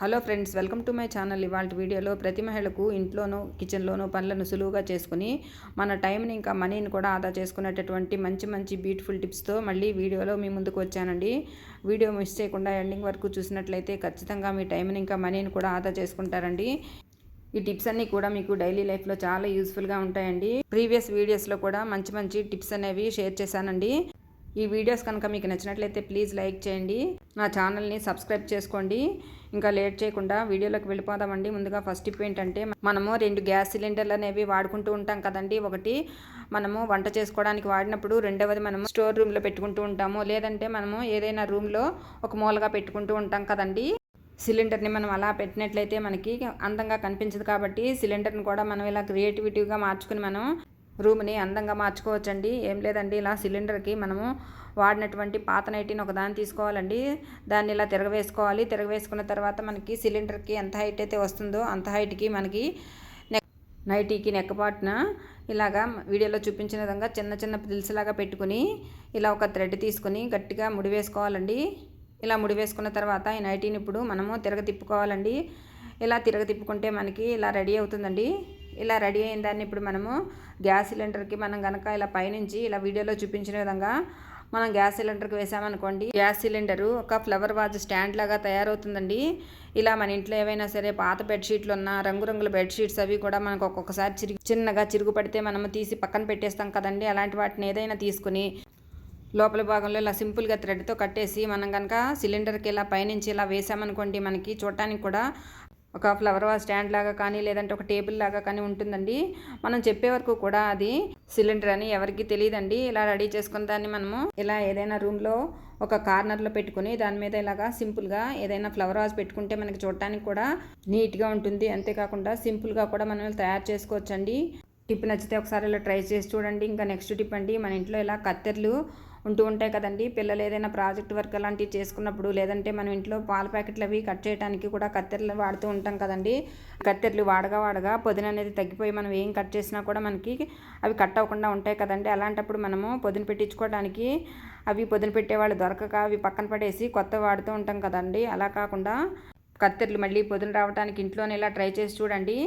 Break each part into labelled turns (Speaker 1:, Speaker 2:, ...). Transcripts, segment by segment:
Speaker 1: Hello friends welcome to my channel. ఇవాళ వీడియోలో ప్రతి మహిళకు ఇంట్లోనూ కిచెన్లోనూ పనులను సులువుగా చేసుకుని మన టైంని ఇంకా మనీని కూడా ఆదా చేసుకునేటటువంటి మంచి మంచి బ్యూటిఫుల్ టిప్స్తో మళ్ళీ వీడియోలో మీ ముందుకు వచ్చానండి. వీడియో మిస్ చేయకుండా ఎండింగ్ వరకు చూసినట్లయితే ఖచ్చితంగా మీ టైంని ఇంకా మనీని కూడా ఆదా చేసుకుంటారండి. ఈ టిప్స్ అన్నీ కూడా మీకు డైలీ లైఫ్లో చాలా యూస్ఫుల్గా ఉంటాయండి. ప్రీవియస్ వీడియోస్లో కూడా మంచి మంచి టిప్స్ అనేవి షేర్ చేశానండి. ఈ వీడియోస్ కనుక మీకు నచ్చినట్లయితే ప్లీజ్ లైక్ చేయండి. నా ఛానల్ని సబ్స్క్రైబ్ చేసుకోండి. ఇంకా లేట్ చేయకుండా వీడియోలోకి వెళ్ళిపోదామండి. ముందుగా ఫస్ట్ టిప్ ఏంటంటే మనము రెండు గ్యాస్ సిలిండర్లు అనేవి వాడుకుంటూ ఉంటాం కదండి. ఒకటి మనము వంట చేసుకోవడానికి వాడినప్పుడు రెండవది మనము స్టోర్ రూమ్లో పెట్టుకుంటూ ఉంటాము. లేదంటే మనము ఏదైనా రూమ్లో ఒక మూలగా పెట్టుకుంటూ ఉంటాం కదండి. సిలిండర్ని మనం అలా పెట్టినట్లయితే మనకి అందంగా కనిపించదు కాబట్టి సిలిండర్ని కూడా మనం ఇలా క్రియేటివిటీగా మార్చుకుని మనం రూమ్ని అందంగా మార్చుకోవచ్చండి. ఏం లేదండి ఇలా సిలిండర్కి మనము వాడినటువంటి పాత నైటీని ఒక దాన్ని తీసుకోవాలండి. దాన్ని ఇలా తిరగవేసుకోవాలి. తిరగవేసుకున్న తర్వాత మనకి సిలిండర్కి ఎంత హైట్ అయితే వస్తుందో అంత హైట్కి మనకి నెక్ నైటీకి నెక్కపాటున ఇలాగా వీడియోలో చూపించిన విధంగా చిన్న చిన్న పిల్స్లాగా పెట్టుకుని ఇలా ఒక థ్రెడ్ తీసుకుని గట్టిగా ముడి వేసుకోవాలండి ఇలా ముడి వేసుకున్న తర్వాత ఈ నైటీని ఇప్పుడు మనము తిరగ తిప్పుకోవాలండి ఇలా తిరగ తిప్పుకుంటే మనకి ఇలా రెడీ అవుతుందండి. ఇలా రెడీ అయిన దాన్ని ఇప్పుడు మనము గ్యాస్ సిలిండర్కి మనం కనుక ఇలా పైనుంచి ఇలా వీడియోలో చూపించిన విధంగా మనం గ్యాస్ సిలిండర్కి వేసామనుకోండి. గ్యాస్ సిలిండరు ఒక ఫ్లవర్ వాజ్ స్టాండ్ లాగా తయారవుతుందండి. ఇలా మన ఇంట్లో ఏవైనా సరే పాత బెడ్షీట్లు ఉన్న రంగురంగుల బెడ్షీట్స్ అవి కూడా మనకు ఒక్కొక్కసారి చిరుగు చిన్నగా చిరుగు పడితే మనము తీసి పక్కన పెట్టేస్తాం కదండి. అలాంటి వాటిని ఏదైనా తీసుకుని లోపల భాగంలో ఇలా సింపుల్గా థ్రెడ్తో కట్టేసి మనం కనుక సిలిండర్కి ఇలా పైనుంచి ఇలా వేసామనుకోండి మనకి చూడటానికి కూడా ఒక ఫ్లవర్ వాజ్ స్టాండ్ లాగా కానీ లేదంటే ఒక టేబుల్ లాగా కానీ ఉంటుందండి. మనం చెప్పే వరకు కూడా అది సిలిండర్ అని ఎవరికి తెలియదండి. ఇలా రెడీ చేసుకున్న దాన్ని మనము ఇలా ఏదైనా రూమ్లో ఒక కార్నర్లో పెట్టుకుని దాని మీద ఇలాగా సింపుల్గా ఏదైనా ఫ్లవర్ వాజ్ పెట్టుకుంటే మనకి చూడటానికి కూడా నీట్గా ఉంటుంది. అంతేకాకుండా సింపుల్గా కూడా మనం తయారు చేసుకోవచ్చండి. టిప్ నచ్చితే ఒకసారి ఇలా ట్రై చేసి చూడండి. ఇంకా నెక్స్ట్ టిప్ అండి మన ఇంట్లో ఇలా కత్తెర్లు ఉంటూ ఉంటాయి కదండి. పిల్లలు ఏదైనా ప్రాజెక్ట్ వర్క్ అలాంటివి చేసుకున్నప్పుడు లేదంటే మనం ఇంట్లో పాల ప్యాకెట్లు అవి కట్ చేయడానికి కూడా కత్తెరలు వాడుతూ ఉంటాం కదండి. కత్తెరలు వాడగా వాడగా పొదిన అనేది తగ్గిపోయి మనం ఏం కట్ చేసినా కూడా మనకి అవి కట్ అవ్వకుండా ఉంటాయి కదండి. అలాంటప్పుడు మనము పొదిన పెట్టించుకోవడానికి అవి పొదిన పెట్టేవాళ్ళు దొరకక అవి పక్కన పడేసి కొత్త వాడుతూ ఉంటాం కదండి. అలా కాకుండా కత్తెరలు మళ్ళీ పొద్దున రావడానికి ఇంట్లోనే ఇలా ట్రై చేసి చూడండి.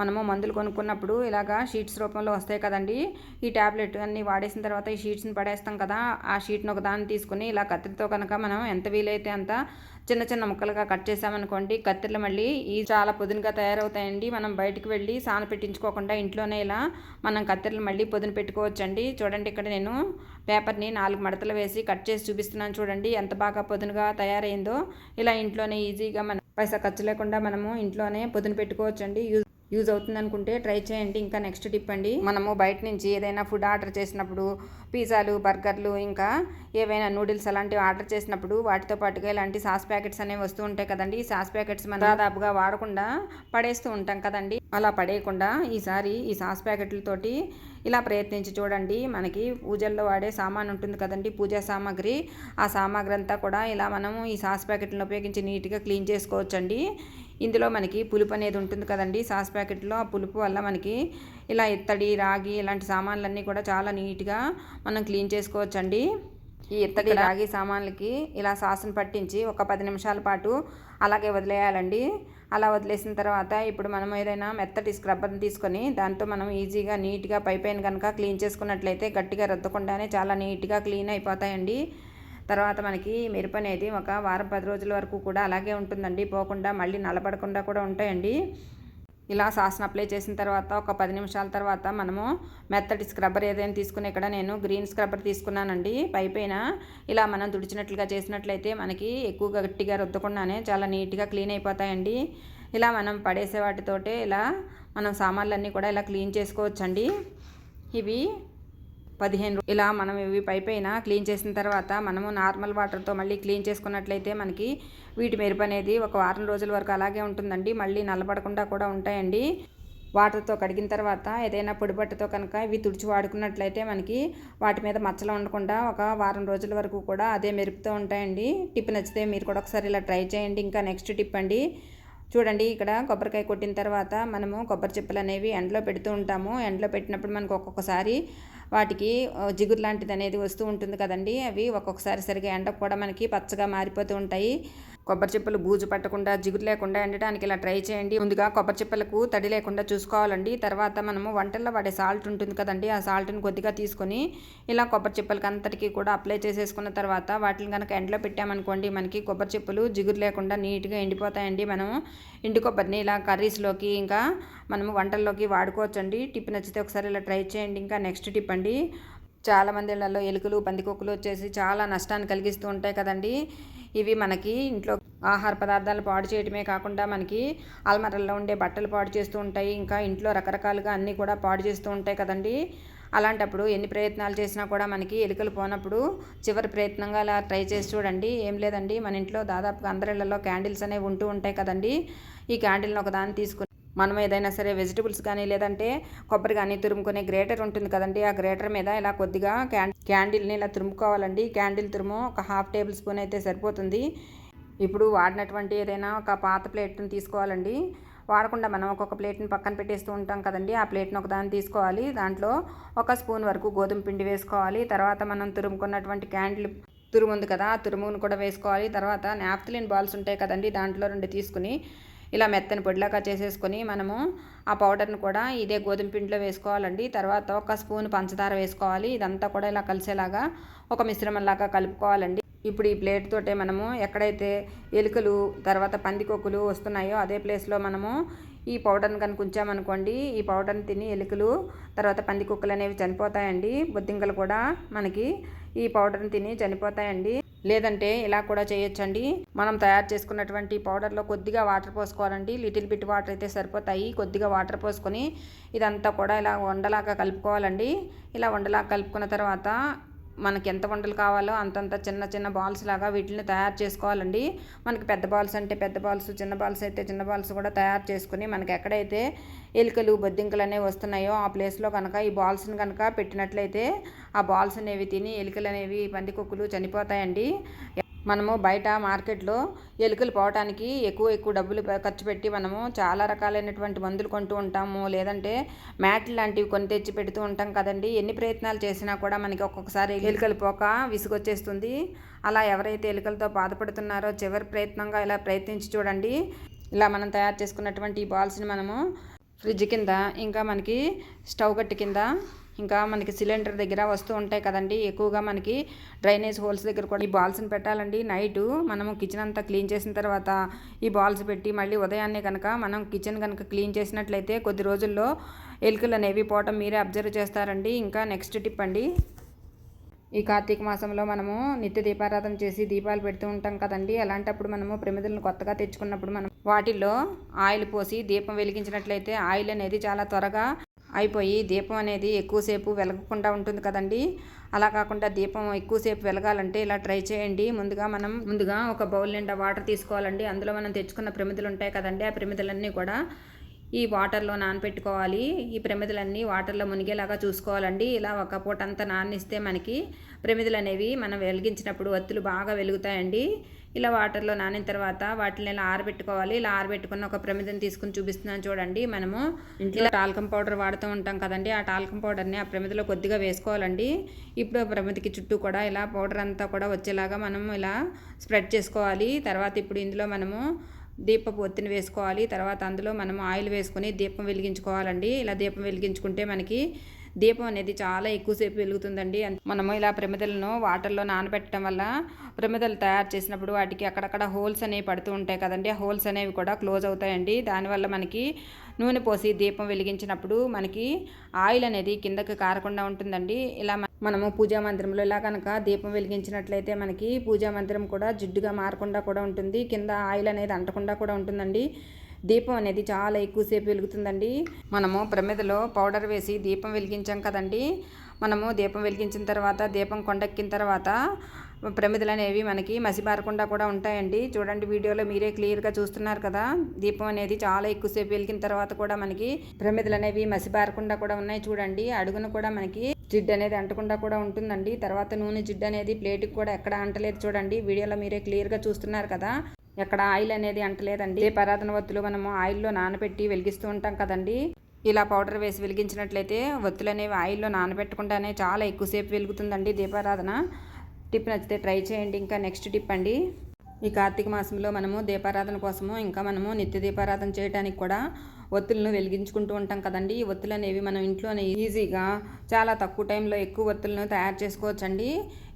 Speaker 1: మనము మందులు కొనుక్కున్నప్పుడు ఇలాగా షీట్స్ రూపంలో వస్తాయి కదండి. ఈ ట్యాబ్లెట్ అన్ని వాడేసిన తర్వాత ఈ షీట్స్ని పడేస్తాం కదా. ఆ షీట్ని ఒక దాన్ని తీసుకుని ఇలా కత్తిరితో కనుక మనం ఎంత వీలైతే అంత చిన్న చిన్న ముక్కలుగా కట్ చేసామనుకోండి కత్తెరలు మళ్ళీ ఈ చాలా పొదునుగా తయారవుతాయండి. మనం బయటికి వెళ్ళి సాన పెట్టించుకోకుండా ఇంట్లోనే ఇలా మనం కత్తెరలు మళ్ళీ పొదును పెట్టుకోవచ్చండి. చూడండి ఇక్కడ నేను పేపర్ని నాలుగు మడతలు వేసి కట్ చేసి చూపిస్తున్నాను చూడండి. ఎంత బాగా పొదునుగా తయారైందో. ఇలా ఇంట్లోనే ఈజీగా మన పైసా ఖర్చు లేకుండా మనము ఇంట్లోనే పొదును పెట్టుకోవచ్చండి. యూజ్ యూజ్ అవుతుంది అనుకుంటే ట్రై చేయండి. ఇంకా నెక్స్ట్ టిప్ అండి. మనము బయట నుంచి ఏదైనా ఫుడ్ ఆర్డర్ చేసినప్పుడు పిజ్జాలు బర్గర్లు ఇంకా ఏవైనా నూడిల్స్ అలాంటివి ఆర్డర్ చేసినప్పుడు వాటితో పాటుగా ఇలాంటి సాస్ ప్యాకెట్స్ అనేవి వస్తూ ఉంటాయి కదండి. ఈ సాస్ ప్యాకెట్స్ మనం దాదాపుగా వాడకుండా పడేస్తూ ఉంటాం కదండి. అలా పడేయకుండా ఈసారి ఈ సాస్ ప్యాకెట్లతోటి ఇలా ప్రయత్నించి చూడండి. మనకి పూజల్లో వాడే సామాన్ ఉంటుంది కదండి పూజా సామాగ్రి. ఆ సామాగ్రి అంతా కూడా ఇలా మనము ఈ సాస్ ప్యాకెట్లను ఉపయోగించి నీట్గా క్లీన్ చేసుకోవచ్చండి. ఇందులో మనకి పులుపు అనేది ఉంటుంది కదండి. సాస్ ప్యాకెట్లో ఆ పులుపు వల్ల మనకి ఇలా ఇత్తడి రాగి ఇలాంటి సామాన్లన్నీ కూడా చాలా నీట్గా మనం క్లీన్ చేసుకోవచ్చండి. ఈ ఇత్తడి రాగి సామాన్లకి ఇలా సాసును పట్టించి ఒక పది నిమిషాల పాటు అలాగే వదిలేయాలండి. అలా వదిలేసిన తర్వాత ఇప్పుడు మనం ఏదైనా మెత్తటి స్క్రబ్బర్ని తీసుకొని దాంతో మనం ఈజీగా నీట్గా పైపైన కనుక క్లీన్ చేసుకున్నట్లయితే గట్టిగా రద్దకుండానే చాలా నీట్గా క్లీన్ అయిపోతాయండి. తర్వాత మనకి మిరప అనేది ఒక వారం పది రోజుల వరకు కూడా అలాగే ఉంటుందండి. పోకుండా మళ్ళీ నలబడకుండా కూడా ఉంటాయండి. ఇలా సాస్ను అప్లై చేసిన తర్వాత ఒక పది నిమిషాల తర్వాత మనము మెత్తటి స్క్రబ్బర్ ఏదైనా తీసుకుని ఇక్కడ నేను గ్రీన్ స్క్రబ్బర్ తీసుకున్నానండి. పైపైన ఇలా మనం తుడిచినట్లుగా చేసినట్లయితే మనకి ఎక్కువగా గట్టిగా రుద్దకుండానే చాలా నీట్గా క్లీన్ అయిపోతాయండి. ఇలా మనం పడేసే వాటితోటే ఇలా మనం సామాన్లన్నీ కూడా ఇలా క్లీన్ చేసుకోవచ్చండి. ఇవి పదిహేను ఇలా మనం ఇవి పైపైన క్లీన్ చేసిన తర్వాత మనము నార్మల్ వాటర్తో మళ్ళీ క్లీన్ చేసుకున్నట్లయితే మనకి వీటి మెరుపు అనేది ఒక వారం రోజుల వరకు అలాగే ఉంటుందండి. మళ్ళీ నల్లబడకుండా కూడా ఉంటాయండి. వాటర్తో కడిగిన తర్వాత ఏదైనా పొడిబట్టతో కనుక ఇవి తుడిచి వాడుకున్నట్లయితే మనకి వాటి మీద మచ్చలు ఉండకుండా ఒక వారం రోజుల వరకు కూడా అదే మెరుపుతో ఉంటాయండి. టిప్ నచ్చితే మీరు కూడా ఒకసారి ఇలా ట్రై చేయండి. ఇంకా నెక్స్ట్ టిప్ అండి చూడండి ఇక్కడ కొబ్బరికాయ కొట్టిన తర్వాత మనము కొబ్బరి చిప్పలు అనేవి ఎండలో పెడుతూ ఉంటాము. ఎండలో పెట్టినప్పుడు మనకు ఒక్కొక్కసారి వాటికి జిగురు లాంటిది అనేది వస్తూ ఉంటుంది కదండి. అవి ఒక్కొక్కసారి సరిగా ఎండ కూడా మనకి పచ్చగా మారిపోతూ ఉంటాయి. కొబ్బరి చిప్పలు బూజు పట్టకుండా జిగురు లేకుండా ఎండడానికి ఇలా ట్రై చేయండి. ముందుగా కొబ్బరి చిప్పలకు తడి లేకుండా చూసుకోవాలండి. తర్వాత మనము వంటల్లో వాడే సాల్ట్ ఉంటుంది కదండి ఆ సాల్ట్ని కొద్దిగా తీసుకొని ఇలా కొబ్బరి చిప్పలకి అంతటికీ కూడా అప్లై చేసేసుకున్న తర్వాత వాటిని కనుక ఎండలో పెట్టామనుకోండి మనకి కొబ్బరి చిప్పలు జిగురు లేకుండా నీట్గా ఎండిపోతాయండి. మనం ఎండు కొబ్బరిని ఇలా కర్రీస్లోకి ఇంకా మనము వంటల్లోకి వాడుకోవచ్చండి. టిప్ నచ్చితే ఒకసారి ఇలా ట్రై చేయండి. ఇంకా నెక్స్ట్ టిప్ అండి చాలామంది ఇళ్ళలో ఎలుకలు పందికొక్కులు వచ్చేసి చాలా నష్టాన్ని కలిగిస్తూ ఉంటాయి కదండి. ఇవి మనకి ఇంట్లో ఆహార పదార్థాలు పాడు చేయడమే కాకుండా మనకి అల్మరల్లో ఉండే బట్టలు పాడు చేస్తూ ఉంటాయి. ఇంకా ఇంట్లో రకరకాలుగా అన్నీ కూడా పాడు చేస్తూ ఉంటాయి కదండి. అలాంటప్పుడు ఎన్ని ప్రయత్నాలు చేసినా కూడా మనకి ఎలుకలు పోనప్పుడు చివరి ప్రయత్నంగా అలా ట్రై చేసి చూడండి. ఏం లేదండి. మన ఇంట్లో దాదాపుగా అందరిళ్ళలో క్యాండిల్స్ అనేవి ఉంటూ ఉంటాయి కదండి. ఈ క్యాండిల్ని ఒకదాన్ని తీసుకుని మనం ఏదైనా సరే వెజిటబుల్స్ కానీ లేదంటే కొబ్బరి కానీ తురుముకునే గ్రేటర్ ఉంటుంది కదండి. ఆ గ్రేటర్ మీద ఇలా కొద్దిగా క్యాన్ క్యాండిల్ని ఇలా తురుముకోవాలండి. క్యాండిల్ తురుము ఒక హాఫ్ టేబుల్ స్పూన్ అయితే సరిపోతుంది. ఇప్పుడు వాడినటువంటి ఏదైనా ఒక పాత ప్లేట్ని తీసుకోవాలండి. వాడకుండా మనం ఒక్కొక్క ప్లేట్ని పక్కన పెట్టేస్తూ ఉంటాం కదండి. ఆ ప్లేట్ని ఒక దాన్ని తీసుకోవాలి. దాంట్లో ఒక స్పూన్ వరకు గోధుమ పిండి వేసుకోవాలి. తర్వాత మనం తురుముకున్నటువంటి క్యాండిల్ తురుము ఉంది కదా ఆ తురుమును కూడా వేసుకోవాలి. తర్వాత నాప్తిలిన్ బాల్స్ ఉంటాయి కదండి దాంట్లో రెండు తీసుకుని ఇలా మెత్తని పొడిలాగా చేసేసుకొని మనము ఆ పౌడర్ని కూడా ఇదే గోధుమ పిండిలో వేసుకోవాలండి. తర్వాత ఒక స్పూన్ పంచదార వేసుకోవాలి. ఇదంతా కూడా ఇలా కలిసేలాగా ఒక మిశ్రమంలాగా కలుపుకోవాలండి. ఇప్పుడు ఈ ప్లేట్ తోటే మనము ఎక్కడైతే ఎలుకలు తర్వాత పందికొక్కులు వస్తున్నాయో అదే ప్లేస్లో మనము ఈ పౌడర్ని కనుక ఉంచామనుకోండి ఈ పౌడర్ని తిని ఎలుకలు తర్వాత పందికొక్కులు అనేవి చనిపోతాయండి. బొద్దింకలు కూడా మనకి ఈ పౌడర్ని తిని చనిపోతాయండి. లేదంటే ఇలా కూడా చేయొచ్చండి. మనం తయారు చేసుకున్నటువంటి పౌడర్లో కొద్దిగా వాటర్ పోసుకోవాలండి. లిటిల్ బిట్ వాటర్ అయితే సరిపోతాయి. కొద్దిగా వాటర్ పోసుకొని ఇదంతా కూడా ఇలా వండలాగా కలుపుకోవాలండి. ఇలా వండలాగా కలుపుకున్న తర్వాత మనకి ఎంత వంటలు కావాలో అంతంత చిన్న చిన్న బాల్స్ లాగా వీటిని తయారు చేసుకోవాలండి. మనకి పెద్ద బాల్స్ అంటే పెద్ద బాల్స్ చిన్న బాల్స్ అయితే చిన్న బాల్స్ కూడా తయారు చేసుకుని మనకి ఎక్కడైతే ఎలుకలు బొద్దింకలు అనేవి వస్తున్నాయో ఆ ప్లేస్లో కనుక ఈ బాల్స్ని కనుక పెట్టినట్లయితే ఆ బాల్స్ అనేవి తిని ఎలుకలు అనేవి పందికొక్కులు చనిపోతాయండి. మనము బయట మార్కెట్లో ఎలుకలు పోవటానికి ఎక్కువ ఎక్కువ డబ్బులు ఖర్చు పెట్టి మనము చాలా రకాలైనటువంటి మందులు కొంటూ ఉంటాము. లేదంటే మ్యాట్లు లాంటివి కొని తెచ్చి పెడుతూ ఉంటాం కదండి. ఎన్ని ప్రయత్నాలు చేసినా కూడా మనకి ఒక్కొక్కసారి ఎలుకలు పోక విసుగొచ్చేస్తుంది. అలా ఎవరైతే ఎలుకలతో బాధపడుతున్నారో చివరి ప్రయత్నంగా ఇలా ప్రయత్నించి చూడండి. ఇలా మనం తయారు చేసుకున్నటువంటి ఈ బాల్స్ని మనము ఫ్రిడ్జ్ కింద ఇంకా మనకి స్టవ్ గట్టి కింద ఇంకా మనకి సిలిండర్ దగ్గర వస్తూ ఉంటాయి కదండి. ఎక్కువగా మనకి డ్రైనేజ్ హోల్స్ దగ్గర కూడా ఈ బాల్స్ని పెట్టాలండి. నైటు మనము కిచెన్ అంతా క్లీన్ చేసిన తర్వాత ఈ బాల్స్ పెట్టి మళ్ళీ ఉదయాన్నే కనుక మనం కిచెన్ కనుక క్లీన్ చేసినట్లయితే కొద్ది రోజుల్లో ఎలుకలు అనేవి పోవటం మీరే అబ్జర్వ్ చేస్తారండి. ఇంకా నెక్స్ట్ టిప్ అండి. ఈ కార్తీక మాసంలో మనము నిత్య దీపారాధన చేసి దీపాలు పెడుతూ ఉంటాం కదండి. అలాంటప్పుడు మనము ప్రమిదలను కొత్తగా తెచ్చుకున్నప్పుడు మనం వాటిల్లో ఆయిల్ పోసి దీపం వెలిగించినట్లయితే ఆయిల్ అనేది చాలా త్వరగా అయిపోయి దీపం అనేది ఎక్కువసేపు వెలగకుండా ఉంటుంది కదండి. అలా కాకుండా దీపం ఎక్కువసేపు వెలగాలంటే ఇలా ట్రై చేయండి. ముందుగా మనం ముందుగా ఒక బౌల్ నిండా వాటర్ తీసుకోవాలండి. అందులో మనం తెచ్చుకున్న ప్రమిదలు ఉంటాయి కదండి. ఆ ప్రమిదలన్నీ కూడా ఈ వాటర్లో నానపెట్టుకోవాలి. ఈ ప్రమిదలన్నీ వాటర్లో మునిగేలాగా చూసుకోవాలండి. ఇలా ఒక పూట అంతా నానిస్తే మనకి ప్రమిదలు అనేవి మనం వెలిగించినప్పుడు ఒత్తులు బాగా వెలుగుతాయండి. ఇలా వాటర్లో నానిన తర్వాత వాటిని ఇలా ఆరబెట్టుకోవాలి. ఇలా ఆరబెట్టుకున్న ఒక ప్రమిదని తీసుకుని చూపిస్తున్నాను చూడండి మనము. ఇంట్లో టాల్కం పౌడర్ వాడుతూ ఉంటాం కదండి. ఆ టాల్కం పౌడర్ని ఆ ప్రమిదలో కొద్దిగా వేసుకోవాలండి. ఇప్పుడు ప్రమిదికి చుట్టూ కూడా ఇలా పౌడర్ అంతా కూడా వచ్చేలాగా మనం ఇలా స్ప్రెడ్ చేసుకోవాలి. తర్వాత ఇప్పుడు ఇందులో మనము దీపపు ఒత్తిని వేసుకోవాలి. తర్వాత అందులో మనం ఆయిల్ వేసుకొని దీపం వెలిగించుకోవాలండి. ఇలా దీపం వెలిగించుకుంటే మనకి దీపం అనేది చాలా ఎక్కువసేపు వెలుగుతుందండి. మనము ఇలా ప్రమిదలను వాటర్లో నానబెట్టడం వల్ల ప్రమిదలు తయారు చేసినప్పుడు వాటికి అక్కడక్కడ హోల్స్ అనేవి పడుతూ ఉంటాయి కదండి. ఆ హోల్స్ అనేవి కూడా క్లోజ్ అవుతాయండి. దానివల్ల మనకి నూనె పోసి దీపం వెలిగించినప్పుడు మనకి ఆయిల్ అనేది కిందకి కారకుండా ఉంటుందండి. ఇలా మనము పూజా మందిరంలో ఇలా కనుక దీపం వెలిగించినట్లయితే మనకి పూజా మందిరం కూడా జిడ్డుగా మారకుండా కూడా ఉంటుంది. కింద ఆయిల్ అనేది అంటకుండా కూడా ఉంటుందండి. దీపం అనేది చాలా ఎక్కువసేపు వెలుగుతుందండి. మనము ప్రమిదలో పౌడర్ వేసి దీపం వెలిగించాం కదండి. మనము దీపం వెలిగించిన తర్వాత దీపం కొండెక్కిన తర్వాత ప్రమిదలు అనేవి మనకి మసిబారకుండా కూడా ఉంటాయండి. చూడండి వీడియోలో మీరే క్లియర్గా చూస్తున్నారు కదా. దీపం అనేది చాలా ఎక్కువసేపు వెలిగిన తర్వాత కూడా మనకి ప్రమిదలు అనేవి మసిబారకుండా కూడా ఉన్నాయి. చూడండి అడుగున కూడా మనకి జిడ్డు అనేది అంటకుండా కూడా ఉంటుందండి. తర్వాత నూనె జిడ్డు అనేది ప్లేట్కి కూడా ఎక్కడ అంటలేదు చూడండి. వీడియోలో మీరే క్లియర్గా చూస్తున్నారు కదా. ఎక్కడ ఆయిల్ అనేది అంటలేదండి. పరాధన వత్తులు మనము ఆయిల్లో నానబెట్టి వెలిగిస్తూ ఉంటాం కదండి. ఇలా పౌడర్ వేసి వెలిగించినట్లయితే వత్తులు అనేవి ఆయిల్లో నానబెట్టకుండానే చాలా ఎక్కువసేపు వెలుగుతుందండి. దీపారాధన టిప్ నచ్చితే ట్రై చేయండి. ఇంకా నెక్స్ట్ టిప్ అండి. ఈ కార్తీక మాసంలో మనము దీపారాధన కోసము ఇంకా మనము నిత్య దీపారాధన చేయడానికి కూడా ఒత్తులను వెలిగించుకుంటూ ఉంటాం కదండి. ఈ ఒత్తులు అనేవి మనం ఇంట్లోనే ఈజీగా చాలా తక్కువ టైంలో ఎక్కువ ఒత్తులను తయారు చేసుకోవచ్చండి.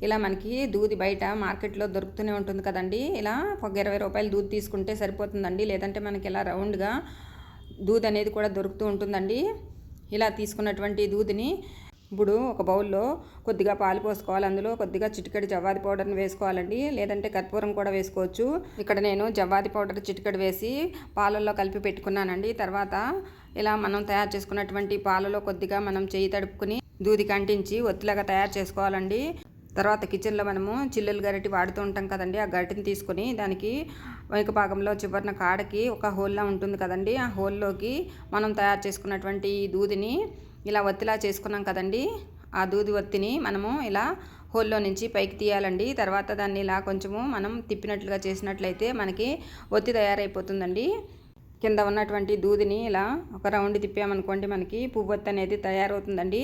Speaker 1: ఇలా మనకి దూది బయట మార్కెట్లో దొరుకుతూనే ఉంటుంది కదండి. ఇలా ఒక ఇరవై రూపాయలు దూది తీసుకుంటే సరిపోతుందండి. లేదంటే మనకి ఇలా రౌండ్గా దూది అనేది కూడా దొరుకుతూ ఉంటుందండి. ఇలా తీసుకున్నటువంటి దూదిని ఇప్పుడు ఒక బౌల్లో కొద్దిగా పాలు పోసుకోవాలి. అందులో కొద్దిగా చిటికెడు జవ్వాది పౌడర్ని వేసుకోవాలండి. లేదంటే కర్పూరం కూడా వేసుకోవచ్చు. ఇక్కడ నేను జవ్వాది పౌడర్ చిటికెడు వేసి పాలల్లో కలిపి పెట్టుకున్నానండి. తర్వాత ఇలా మనం తయారు చేసుకున్నటువంటి పాలలో కొద్దిగా మనం చేయి తడుపుకుని దూది కంటించి ఒత్తిలాగా తయారు చేసుకోవాలండి. తర్వాత కిచెన్లో మనము చిల్లులు గరిటి వాడుతూ ఉంటాం కదండి. ఆ గరిటిని తీసుకొని దానికి వెనుక భాగంలో చివరిన కాడకి ఒక హోల్లా ఉంటుంది కదండి. ఆ హోల్లోకి మనం తయారు చేసుకున్నటువంటి ఈ దూదిని ఇలా ఒత్తిలా చేసుకున్నాం కదండి. ఆ దూది ఒత్తిని మనము ఇలా హోల్లో నుంచి పైకి తీయాలండి. తర్వాత దాన్ని ఇలా కొంచెము మనం తిప్పినట్లుగా చేసినట్లయితే మనకి ఒత్తి తయారైపోతుందండి. కింద ఉన్నటువంటి దూదిని ఇలా ఒక రౌండ్ తిప్పామనుకోండి మనకి పువ్వొత్తి అనేది తయారవుతుందండి.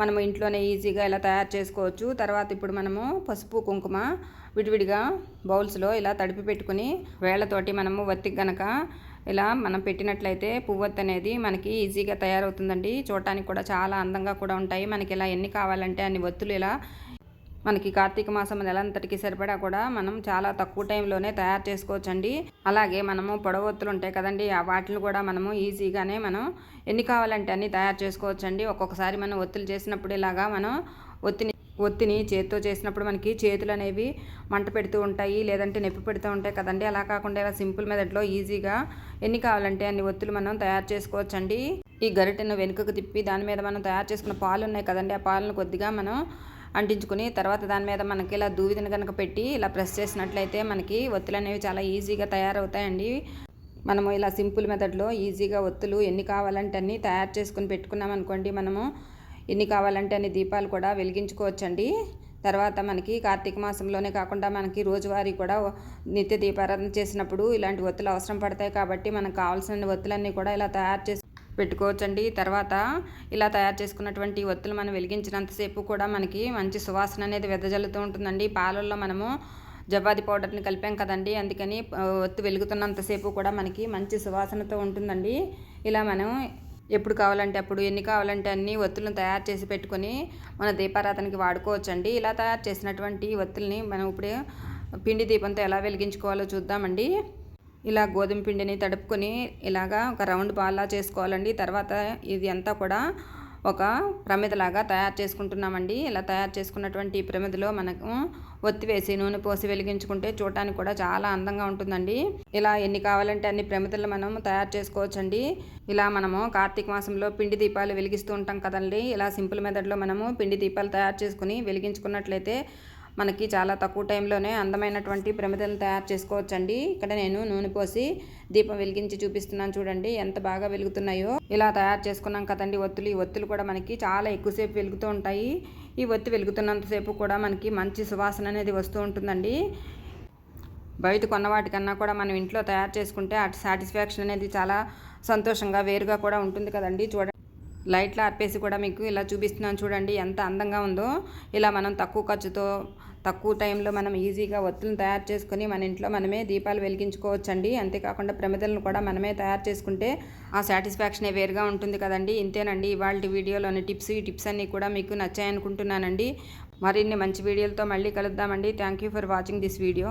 Speaker 1: మనము ఇంట్లోనే ఈజీగా ఇలా తయారు చేసుకోవచ్చు. తర్వాత ఇప్పుడు మనము పసుపు కుంకుమ విడివిడిగా బౌల్స్లో ఇలా తడిపి పెట్టుకుని వేళ్ళతోటి మనము వత్తికి గనక ఇలా మనం పెట్టినట్లయితే పువ్వొత్తు అనేది మనకి ఈజీగా తయారవుతుందండి. చూడటానికి కూడా చాలా అందంగా కూడా ఉంటాయి. మనకి ఇలా ఎన్ని కావాలంటే అన్ని ఒత్తులు ఇలా మనకి కార్తీక మాసం నెలంతటికి సరిపడా కూడా మనం చాలా తక్కువ టైంలోనే తయారు చేసుకోవచ్చండి. అలాగే మనము పొడవొత్తులు ఉంటాయి కదండి. ఆ వాటిని కూడా మనము ఈజీగానే మనం ఎన్ని కావాలంటే అన్ని తయారు చేసుకోవచ్చండి. ఒక్కొక్కసారి మనం ఒత్తులు చేసినప్పుడు ఇలాగా మనం ఒత్తిని ఒత్తిని చేతితో చేసినప్పుడు మనకి చేతులు అనేవి మంట పెడుతూ ఉంటాయి. లేదంటే నొప్పి పెడుతూ ఉంటాయి కదండి. అలా కాకుండా ఇలా సింపుల్ మెథడ్లో ఈజీగా ఎన్ని కావాలంటే అన్ని ఒత్తులు మనం తయారు చేసుకోవచ్చండి. ఈ గరిటెను వెనుకకు తిప్పి దాని మీద మనం తయారు చేసుకున్న పాలు ఉన్నాయి కదండి ఆ పాలను కొద్దిగా మనం అంటించుకుని తర్వాత దాని మీద మనకి ఇలా దూవిదిని కనుక పెట్టి ఇలా ప్రెస్ చేసినట్లయితే మనకి ఒత్తులు అనేవి చాలా ఈజీగా తయారవుతాయండి. మనము ఇలా సింపుల్ మెథడ్లో ఈజీగా ఒత్తులు ఎన్ని కావాలంటే అన్ని తయారు చేసుకుని పెట్టుకున్నాం అనుకోండి మనము ఎన్ని కావాలంటే అన్ని దీపాలు కూడా వెలిగించుకోవచ్చండి. తర్వాత మనకి కార్తీక మాసంలోనే కాకుండా మనకి రోజువారీ కూడా నిత్య దీపారాధన చేసినప్పుడు ఇలాంటి ఒత్తులు అవసరం పడతాయి కాబట్టి మనకు కావాల్సిన ఒత్తులన్నీ కూడా ఇలా తయారు చేసి పెట్టుకోవచ్చండి. తర్వాత ఇలా తయారు చేసుకున్నటువంటి ఒత్తులు మనం వెలిగించినంతసేపు కూడా మనకి మంచి సువాసన అనేది వెదజల్లుతూ ఉంటుందండి. పాలల్లో మనము జబాది పౌడర్ని కలిపాం కదండి. అందుకని ఒత్తు వెలుగుతున్నంతసేపు కూడా మనకి మంచి సువాసనతో ఉంటుందండి. ఇలా మనం ఎప్పుడు కావాలంటే అప్పుడు ఎన్ని కావాలంటే అన్ని ఒత్తులను తయారు చేసి పెట్టుకొని మన దీపారాధనకి వాడుకోవచ్చండి. ఇలా తయారు చేసినటువంటి ఒత్తుల్ని మనం ఇప్పుడు పిండి దీపంతో ఎలా వెలిగించుకోవాలో చూద్దామండి. ఇలా గోధుమ పిండిని తడుపుకొని ఇలాగా ఒక రౌండ్ బాల్లా చేసుకోవాలండి. తర్వాత ఇది అంతా కూడా ఒక ప్రమిదలాగా తయారు చేసుకుంటున్నామండి. ఇలా తయారు చేసుకున్నటువంటి ప్రమిదలో మనకు ఒత్తి వేసి నూనె పోసి వెలిగించుకుంటే చూడటానికి కూడా చాలా అందంగా ఉంటుందండి. ఇలా ఎన్ని కావాలంటే అన్ని ప్రమిదలు మనం తయారు చేసుకోవచ్చండి. ఇలా మనము కార్తీక మాసంలో పిండి దీపాలు వెలిగిస్తూ ఉంటాం కదండి. ఇలా సింపుల్ మెథడ్లో మనము పిండి దీపాలు తయారు చేసుకుని వెలిగించుకున్నట్లయితే మనకి చాలా తక్కువ టైంలోనే అందమైనటువంటి ప్రమిదలను తయారు చేసుకోవచ్చండి. ఇక్కడ నేను నూనె పోసి దీపం వెలిగించి చూపిస్తున్నాను చూడండి ఎంత బాగా వెలుగుతున్నాయో. ఇలా తయారు చేసుకున్నాం కదండి ఒత్తులు. ఈ ఒత్తులు కూడా మనకి చాలా ఎక్కువసేపు వెలుగుతూ ఉంటాయి. ఈ ఒత్తి వెలుగుతున్నంతసేపు కూడా మనకి మంచి సువాసన అనేది వస్తూ ఉంటుందండి. బయట కొన్న వాటికన్నా కూడా మనం ఇంట్లో తయారు చేసుకుంటే అటు సాటిస్ఫాక్షన్ అనేది చాలా సంతోషంగా వేరుగా కూడా ఉంటుంది కదండి. చూడండి లైట్లు ఆర్పేసి కూడా మీకు ఇలా చూపిస్తున్నాను చూడండి ఎంత అందంగా ఉందో. ఇలా మనం తక్కువ ఖర్చుతో తక్కువ టైంలో మనం ఈజీగా ఒత్తులను తయారు చేసుకుని మన ఇంట్లో మనమే దీపాలు వెలిగించుకోవచ్చండి. అంతేకాకుండా ప్రమిదలను కూడా మనమే తయారు చేసుకుంటే ఆ సాటిస్ఫాక్షనే వేరుగా ఉంటుంది కదండి. ఇంతేనండి ఇవాళ వీడియోలోని టిప్స్ ఈ టిప్స్ అన్నీ కూడా మీకు నచ్చాయనుకుంటున్నానండి. మరిన్ని మంచి వీడియోలతో మళ్ళీ కలుద్దామండి. Thank you for watching this video.